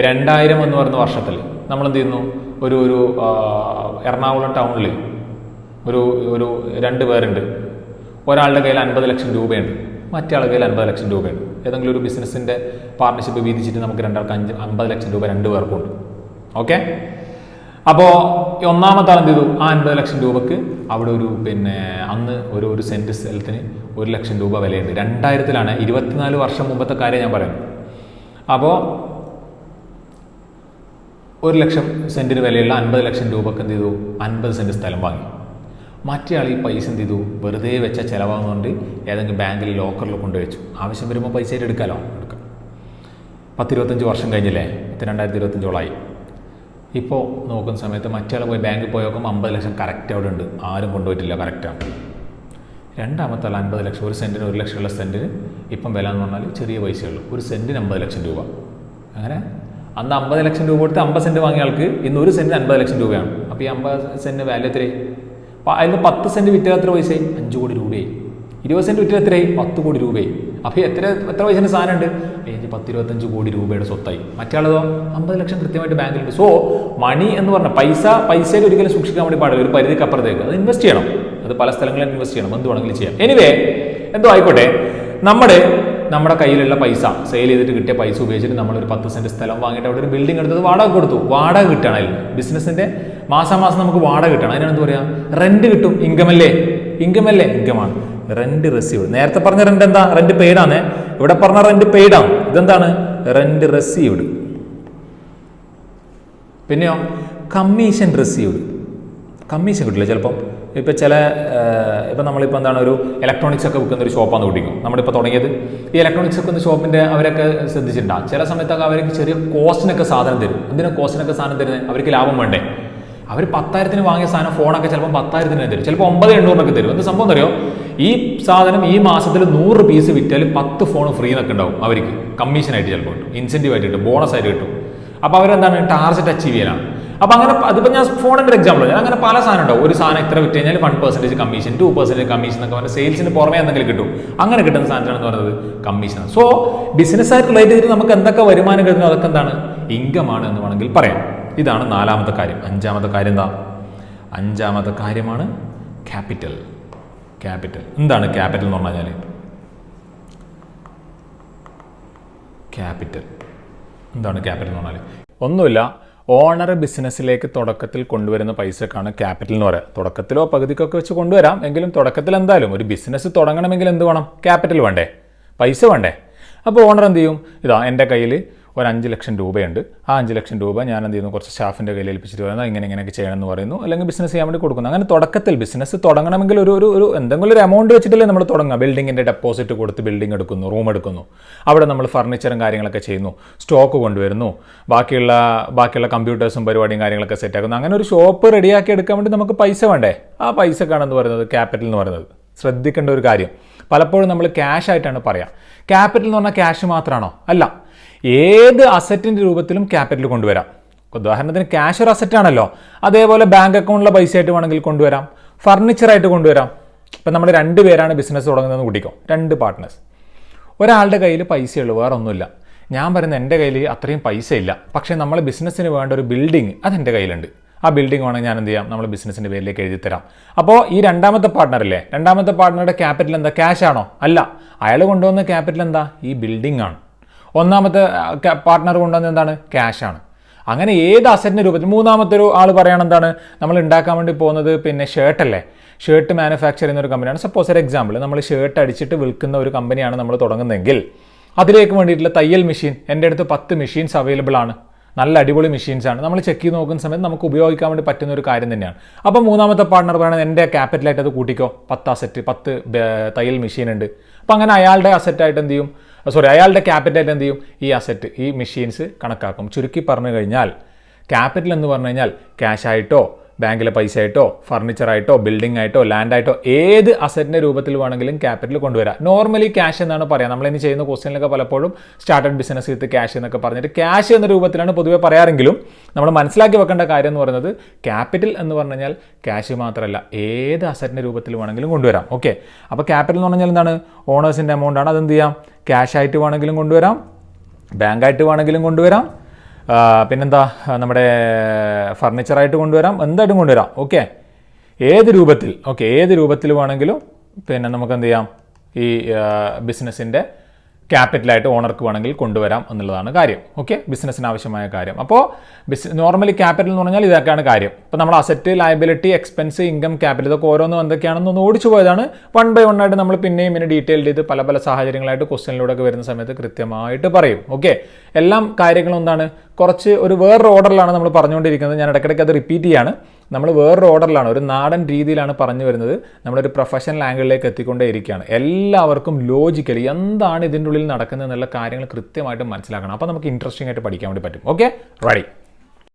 രണ്ടായിരം എന്ന് പറയുന്ന വർഷത്തിൽ നമ്മൾ എന്ത് ചെയ്യുന്നു? ഒരു ഒരു എറണാകുളം ടൗണിൽ ഒരു ഒരു രണ്ട് പേരുണ്ട്. ഒരാളുടെ കയ്യിൽ അൻപത് ലക്ഷം രൂപയുണ്ട്. മറ്റേ കയ്യിൽ അൻപത് ലക്ഷം രൂപയുണ്ട്. ഏതെങ്കിലും ഒരു ബിസിനസ്സിന്റെ പാർട്ണർഷിപ്പ് വീതിച്ചിട്ട് നമുക്ക് രണ്ടാൾക്ക് അഞ്ച് അൻപത് ലക്ഷം രൂപ രണ്ട് പേർക്കുണ്ട്. ഓക്കെ അപ്പോൾ ഒന്നാമത്തെ ആൾ എന്ത് ചെയ്തു ആ അൻപത് ലക്ഷം രൂപക്ക് അവിടെ ഒരു പിന്നെ അന്ന് ഒരു ഒരു സെന്റ് സ്ഥലത്തിന് ഒരു ലക്ഷം രൂപ വിലയുണ്ട്. രണ്ടായിരത്തിലാണ് ഇരുപത്തിനാല് വർഷം മുമ്പത്തെ കാര്യം ഞാൻ പറയുന്നത്. അപ്പോൾ ഒരു ലക്ഷം സെന്റിന് വിലയുള്ള അൻപത് ലക്ഷം രൂപക്ക് എന്ത് ചെയ്തു അൻപത് സെന്റ് സ്ഥലം വാങ്ങി. മറ്റേ ആൾ ഈ പൈസ എന്ത് ചെയ്തു വെറുതെ വെച്ച ചിലവാകുന്നതുകൊണ്ട് ഏതെങ്കിലും ബാങ്കിൽ ലോക്കറിൽ കൊണ്ടുവച്ചു. ആവശ്യം വരുമ്പോൾ പൈസ എടുക്കാമല്ലോ എടുക്കാം. പത്തിരുപത്തഞ്ച് വർഷം കഴിഞ്ഞില്ലേ? പത്ത് രണ്ടായിരത്തി ഇരുപത്തഞ്ചോളായി. ഇപ്പോൾ നോക്കുന്ന സമയത്ത് മറ്റേ പോയി ബാങ്കിൽ പോയി നോക്കുമ്പോൾ അമ്പത് ലക്ഷം കറക്റ്റ് അവിടെ ഉണ്ട്. ആരും കൊണ്ടുപോയിട്ടില്ല കറക്റ്റാണ് രണ്ടാമത്തെ ആൾ അൻപത് ലക്ഷം ഒരു സെന്റിന് ഒരു ലക്ഷമുള്ള സെന്റിന് ഇപ്പം വില എന്ന് പറഞ്ഞാൽ ചെറിയ പൈസയുള്ളൂ. ഒരു സെന്റിന് അമ്പത് ലക്ഷം രൂപ. അങ്ങനെ? അന്ന് അമ്പത് ലക്ഷം രൂപ കൊടുത്ത് അമ്പത് സെന്റ് വാങ്ങിയ ആൾക്ക് ഇന്ന് ഒരു സെന്റിന് അൻപത് ലക്ഷം രൂപയാണ്. അപ്പോൾ ഈ അമ്പത് സെന്റിന് വാല്യൂ എത്രയായി? അതിൽ പത്ത് സെന്റ് വിറ്റാൽ എത്ര പൈസയായി? അഞ്ച് കോടി രൂപയായി. ഇരുപത് സെന്റ് വിറ്റിൽ എത്രയായി? പത്ത് കോടി രൂപയായി. അപ്പോൾ എത്ര എത്ര പൈസേന്റെ സാധനമുണ്ട്? എനിക്ക് പത്ത് ഇരുപത്തഞ്ച് കോടി രൂപയുടെ സ്വത്തായി. മറ്റാളതോ അമ്പത് ലക്ഷം കൃത്യമായിട്ട് ബാങ്കിലുണ്ട്. സോ മണി എന്ന് പറഞ്ഞാൽ പൈസ പൈസയിൽ ഒരിക്കലും സൂക്ഷിക്കാൻ വേണ്ടി പാടില്ല. ഒരു പരിധിക്ക് അപ്പുറത്തേക്ക് അത് ഇൻവെസ്റ്റ് ചെയ്യണം. അത് പല സ്ഥലങ്ങളിൽ ഇൻവെസ്റ്റ് ചെയ്യണം. എന്ത് വേണമെങ്കിലും ചെയ്യാം. എനിവേ എന്തോ ആയിക്കോട്ടെ. നമ്മുടെ നമ്മുടെ കയ്യിലുള്ള പൈസ. സെയിൽ ചെയ്തിട്ട് കിട്ടിയ പൈസ ഉപയോഗിച്ചിട്ട് നമ്മളൊരു പത്ത് സെന്റ് സ്ഥലം വാങ്ങിയിട്ട് അവിടെ ഒരു ബിൽഡിംഗ് എടുത്തത് വാടക കൊടുത്തു. വാടക കിട്ടണം അതിൽ. ബിസിനസ്സിന്റെ മാസം മാസം നമുക്ക് വാടക കിട്ടണം. അതിനാണ് എന്ത് പറയുക റെന്റ് കിട്ടും. ഇൻകം അല്ലേ? ഇൻകം അല്ലേ? ഇൻകമാണ് റെന്റ് റെസീവ്ഡ് നേരത്തെ പറഞ്ഞ റെന്റ് എന്താ? റെന്റ് പെയ്ഡ് ആണ് ഇവിടെ പറഞ്ഞ റെന്റ് പെയ്ഡ് ആണ്. ഇതെന്താണ്? റെന്റ് റെസീവ്ഡ് പിന്നെയോ? കമ്മീഷൻ റെസീവ്ഡ് കമ്മീഷൻ കിട്ടില്ല ചിലപ്പം. ഇപ്പം ചില ഇപ്പം നമ്മളിപ്പോൾ എന്താണ് ഒരു ഇലക്ട്രോണിക്സ് ഒക്കെ വിൽക്കുന്ന ഒരു ഷോപ്പാന്ന് കൂട്ടിക്കും നമ്മളിപ്പോൾ തുടങ്ങിയത്. ഈ ഇലക്ട്രോണിക്സ് ഒക്കെ ഷോപ്പിന്റെ അവരൊക്കെ ശ്രദ്ധിച്ചിട്ടുണ്ടാകും ചില സമയത്തൊക്കെ അവർക്ക് ചെറിയ കോസ്റ്റിനൊക്കെ സാധനം തരും. എന്തിനാണ് കോസ്റ്റിനൊക്കെ സാധനം തരുന്നത് അവർക്ക് ലാഭം വേണ്ടേ? അവർ പത്തായിരത്തിന് വാങ്ങിയ സാധനം ഫോണൊക്കെ ചിലപ്പോൾ പത്തായിരത്തിന് തരും. ചിലപ്പോൾ ഒമ്പത് എണ്ണൂറിനൊക്കെ തരും. എന്ത് സംഭവം അറിയോ ഈ സാധനം ഈ മാസത്തിൽ നൂറ് പീസ് വിറ്റാൽ പത്ത് ഫോൺ ഫ്രീ എന്നൊക്കെ ഉണ്ടാവും അവർക്ക്. കമ്മീഷനായിട്ട് ചിലപ്പോൾ കിട്ടും. ഇൻസെന്റീവ് ആയിട്ട് കിട്ടും. ബോണസ് ആയിട്ട് കിട്ടും. അപ്പോൾ അവരെന്താണ്? ടാർജറ്റ് അച്ചീവ് ചെയ്യാനാണ് അപ്പോൾ അങ്ങനെ അതിപ്പോൾ ഞാൻ ഫോണിന്റെ ഒരു എക്സാമ്പിൾ ഞാൻ അങ്ങനെ പല സാധനം ഉണ്ടാവും. ഒരു സാധനം എത്ര വിറ്റ് കഴിഞ്ഞാൽ one percentage commission two percentage commission എന്നൊക്കെ പറഞ്ഞാൽ സെയിൽസിന് പുറമേ എന്തെങ്കിലും കിട്ടും. അങ്ങനെ കിട്ടുന്ന സാധനമാണെന്ന് പറയുന്നത് കമ്മീഷൻ സോ ബിസിനസ്സായിട്ട് റിലേറ്റ് ചെയ്തിട്ട് നമുക്ക് എന്തൊക്കെ വരുമാനം കിട്ടുന്നു അതൊക്കെ എന്താണ്? ഇൻകം ആണ് എന്ന് വേണമെങ്കിൽ പറയാം. ഇതാണ് നാലാമത്തെ കാര്യം. അഞ്ചാമത്തെ കാര്യം എന്താ? അഞ്ചാമത്തെ കാര്യമാണ് ക്യാപിറ്റൽ ക്യാപിറ്റൽ എന്താണ് ക്യാപിറ്റൽ എന്ന് പറഞ്ഞു ക്യാപിറ്റൽ എന്താണ് ക്യാപിറ്റൽ എന്ന് പറഞ്ഞാൽ ഒന്നുമില്ല. ഓണർ ബിസിനസ്സിലേക്ക് തുടക്കത്തിൽ കൊണ്ടുവരുന്ന പൈസക്കാണ് ക്യാപിറ്റൽ എന്ന് പറയുക. തുടക്കത്തിലോ പകുതിക്കൊക്കെ വെച്ച് കൊണ്ടുവരാം. എങ്കിലും തുടക്കത്തിൽ എന്തായാലും ഒരു ബിസിനസ് തുടങ്ങണമെങ്കിൽ എന്ത് വേണം? ക്യാപിറ്റൽ വേണ്ടേ? പൈസ വേണ്ടേ? അപ്പോൾ ഓണർ എന്ത് ചെയ്യും? ഇതാ എന്റെ കയ്യിൽ ഒരു അഞ്ച് ലക്ഷം രൂപയുണ്ട്. ആ അഞ്ച് ലക്ഷം രൂപ ഞാൻ എന്ത് ചെയ്യുന്നു? കുറച്ച് സ്റ്റാഫിന്റെ കയ്യിൽ ഏൽപ്പിച്ചിട്ട് പറയുന്നത് ഇങ്ങനെ ഇങ്ങനെയൊക്കെ ചെയ്യണമെന്ന് പറയുന്നു. അല്ലെങ്കിൽ ബിസിനസ് ചെയ്യാൻ വേണ്ടി കൊടുക്കുന്നു. അങ്ങനെ തുടക്കത്തിൽ ബിസിനസ് തുടങ്ങണമെങ്കിൽ ഒരു ഒരു ഒരു എന്തെങ്കിലും ഒരു എമൗണ്ട് വെച്ചിട്ടല്ലേ നമ്മൾ തുടങ്ങുക. ബിൽഡിങ്ങിന്റെ ഡെപ്പോസിറ്റ് കൊടുത്ത് ബിൽഡിംഗ് എടുക്കുന്നു റൂം എടുക്കുന്നു. അവിടെ നമ്മൾ ഫർണിച്ചറും കാര്യങ്ങളൊക്കെ ചെയ്യുന്നു. സ്റ്റോക്ക് കൊണ്ടുവരുന്നു. ബാക്കിയുള്ള ബാക്കിയുള്ള കമ്പ്യൂട്ടേഴ്സും പരിപാടിയും കാര്യങ്ങളൊക്കെ സെറ്റ് ആക്കുന്നു. അങ്ങനെ ഒരു ഷോപ്പ് റെഡിയാക്കി എടുക്കാൻ വേണ്ടി നമുക്ക് പൈസ വേണ്ടേ? ആ പൈസക്കാണെന്ന് പറയുന്നത് ക്യാപിറ്റൽ എന്ന് പറയുന്നത്. ശ്രദ്ധിക്കേണ്ട ഒരു കാര്യം. പലപ്പോഴും നമ്മൾ ക്യാഷ് ആയിട്ടാണ് പറയാം. ക്യാപിറ്റൽ എന്ന് പറഞ്ഞാൽ ക്യാഷ് മാത്രമാണോ അല്ല. ഏത് അസറ്റിന്റെ രൂപത്തിലും ക്യാപിറ്റൽ കൊണ്ടുവരാം. ഉദാഹരണത്തിന് ക്യാഷ് ഒരു അസറ്റ് ആണല്ലോ. അതേപോലെ ബാങ്ക് അക്കൗണ്ടിലെ പൈസ ആയിട്ട് വേണമെങ്കിൽ കൊണ്ടുവരാം. ഫർണിച്ചറായിട്ട് കൊണ്ടുവരാം. ഇപ്പം നമ്മൾ രണ്ട് പേരാണ് ബിസിനസ് തുടങ്ങുന്നതെന്ന് കൂട്ടിക്കോ. രണ്ട് പാർട്ട്നേഴ്സ് ഒരാളുടെ കയ്യിൽ പൈസയുള്ളൂ വേറെ ഒന്നുമില്ല ഞാൻ പറയുന്നത് എന്റെ കയ്യിൽ അത്രയും പൈസ ഇല്ല പക്ഷേ നമ്മൾ ബിസിനസ്സിന് വേണ്ട ഒരു ബിൽഡിംഗ് അത് എന്റെ കയ്യിലുണ്ട്. ആ ബിൽഡിംഗ് വേണമെങ്കിൽ ഞാൻ എന്ത് ചെയ്യാം? നമ്മൾ ബിസിനസ്സിന്റെ പേരിലേക്ക് എഴുതി തരാം. അപ്പോൾ ഈ രണ്ടാമത്തെ പാർട്ട്ണർ അല്ലേ രണ്ടാമത്തെ പാർട്ട്ണറുടെ ക്യാപിറ്റൽ എന്താ? ക്യാഷ് ആണോ? അല്ല. അയാൾ കൊണ്ടുവന്ന ക്യാപിറ്റൽ എന്താ? ഈ ബിൽഡിംഗ് ആണ്. ഒന്നാമത്തെ പാർട്ട്ണർ കൊണ്ടുവന്നത് എന്താണ്? ക്യാഷാണ് അങ്ങനെ ഏത് അസറ്റിന്റെ രൂപത്തിൽ മൂന്നാമത്തെ ഒരു ആൾ പറയണം നമ്മൾ ഉണ്ടാക്കാൻ വേണ്ടി പോകുന്നത് പിന്നെ ഷർട്ടല്ലേ ഷർട്ട് മാനുഫാക്ചർ ചെയ്യുന്ന ഒരു കമ്പനിയാണ് സപ്പോസ് ഒരു എക്സാമ്പിൾ നമ്മൾ ഷർട്ട് അടിച്ചിട്ട് വിൽക്കുന്ന ഒരു കമ്പനിയാണ് നമ്മൾ തുടങ്ങുന്നതെങ്കിൽ അതിലേക്ക് വേണ്ടിയിട്ടുള്ള തയ്യൽ മെഷീൻ എന്റെ അടുത്ത് പത്ത് മെഷീൻസ് അവൈലബിൾ ആണ്. നല്ല അടിപൊളി മെഷീൻസാണ് നമ്മൾ ചെക്ക് ചെയ്ത് നോക്കുന്ന സമയത്ത് നമുക്ക് ഉപയോഗിക്കാൻ വേണ്ടി പറ്റുന്ന ഒരു കാര്യം തന്നെയാണ്. അപ്പോൾ മൂന്നാമത്തെ പാർട്ണർ പറയണത് എന്റെ ക്യാപിറ്റലായിട്ട് അത് കൂട്ടിക്കോ. പത്ത് അസറ്റ് പത്ത് തയ്യൽ മെഷീൻ ഉണ്ട്. അപ്പോൾ അങ്ങനെ അയാളുടെ അസറ്റായിട്ട് എന്ത് ചെയ്യും? സോറി അയാളുടെ ക്യാപിറ്റൽ എന്ത് ചെയ്യും? ഈ അസറ്റ് ഈ മെഷീൻസ് കണക്കാക്കും. ചുരുക്കി പറഞ്ഞു കഴിഞ്ഞാൽ ക്യാപിറ്റൽ എന്ന് പറഞ്ഞു കഴിഞ്ഞാൽ ക്യാഷ് ആയിട്ടോ ബാങ്കിലെ പൈസ ആയിട്ടോ ഫർണിച്ചറായിട്ടോ ബിൽഡിംഗ് ആയിട്ടോ ലാൻഡ് ആയിട്ടോ ഏത് അസറ്റിന്റെ രൂപത്തിൽ വേണമെങ്കിലും ക്യാപിറ്റൽ കൊണ്ടുവരാം. നോർമലി ക്യാഷ് എന്നാണ് പറയാം. നമ്മൾ ഇനി ചെയ്യുന്ന ക്വസ്റ്റ്യനിലൊക്കെ പലപ്പോഴും സ്റ്റാർട്ടഡ് ബിസിനസ് വിത്ത് ക്യാഷ് എന്നൊക്കെ പറഞ്ഞിട്ട് ക്യാഷ് എന്ന രൂപത്തിലാണ് പൊതുവേ പറയാറെങ്കിലും നമ്മൾ മനസ്സിലാക്കി വെക്കേണ്ട കാര്യം എന്ന് പറയുന്നത് ക്യാപിറ്റൽ എന്ന് പറഞ്ഞു കഴിഞ്ഞാൽ ക്യാഷ് മാത്രമല്ല ഏത് അസറ്റിന്റെ രൂപത്തിൽ വേണമെങ്കിലും കൊണ്ടുവരാം. ഓക്കെ അപ്പോൾ ക്യാപിറ്റൽ എന്ന് പറഞ്ഞാൽ എന്താണ്? ഓണേഴ്സിന്റെ എമൗണ്ട് ആണ്. അതെന്ത് ചെയ്യാം? ക്യാഷ് ആയിട്ട് വേണമെങ്കിലും കൊണ്ടുവരാം. ബാങ്കായിട്ട് വേണമെങ്കിലും കൊണ്ടുവരാം. പിന്നെന്താ നമ്മുടെ ഫർണിച്ചറായിട്ട് കൊണ്ടുവരാം എന്തായിട്ടും കൊണ്ടുവരാം ഓക്കെ? ഏത് രൂപത്തിൽ ഓക്കെ ഏത് രൂപത്തിൽ വേണമെങ്കിലും പിന്നെ നമുക്ക് എന്ത് ചെയ്യാം ഈ ബിസിനസ്സിന്റെ ക്യാപിറ്റലായിട്ട് ഓണർക്ക് വേണമെങ്കിൽ കൊണ്ടുവരാം എന്നുള്ളതാണ് കാര്യം. ഓക്കെ ബിസിനസ്സിന് ആവശ്യമായ കാര്യം. അപ്പോൾ ബിസ് നോർമലി ക്യാപിറ്റൽ എന്ന് പറഞ്ഞാൽ ഇതൊക്കെയാണ് കാര്യം. ഇപ്പോൾ നമ്മൾ asset liability expense income capital ഇതൊക്കെ ഓരോന്നും എന്തൊക്കെയാണെന്ന് ഒന്ന് ഓടിച്ചു പോയതാണ്. വൺ ബൈ വൺ ആയിട്ട് നമ്മൾ പിന്നെയും പിന്നെ ഡീറ്റെയിൽ ചെയ്ത് പല പല സാഹചര്യങ്ങളായിട്ട് ക്വസ്റ്റ്യനിലൂടെ ഒക്കെ വരുന്ന സമയത്ത് കൃത്യമായിട്ട് പറയും. ഓക്കെ എല്ലാം കാര്യങ്ങളും എന്താണ്? കുറച്ച് ഒരു വേറൊരു ഓർഡറിലാണ് നമ്മൾ പറഞ്ഞുകൊണ്ടിരിക്കുന്നത്. ഞാൻ ഇടയ്ക്കിടയ്ക്ക് അത് റിപ്പീറ്റ് ചെയ്യാണ്. നമ്മൾ വേറൊരു ഓർഡറിലാണ് ഒരു നാടൻ രീതിയിലാണ് പറഞ്ഞു വരുന്നത്. നമ്മളൊരു പ്രൊഫഷണൽ ആംഗിളിലേക്ക് എത്തിക്കൊണ്ടേ ഇരിക്കുകയാണ്. എല്ലാവർക്കും ലോജിക്കലി എന്താണ് ഇതിന്റെ ഉള്ളിൽ നടക്കുന്നത് എന്നുള്ള കാര്യങ്ങൾ കൃത്യമായിട്ട് മനസ്സിലാക്കണം. അപ്പോൾ നമുക്ക് ഇൻട്രസ്റ്റിംഗ് ആയിട്ട് പഠിക്കാൻ വേണ്ടി പറ്റും. Okay ready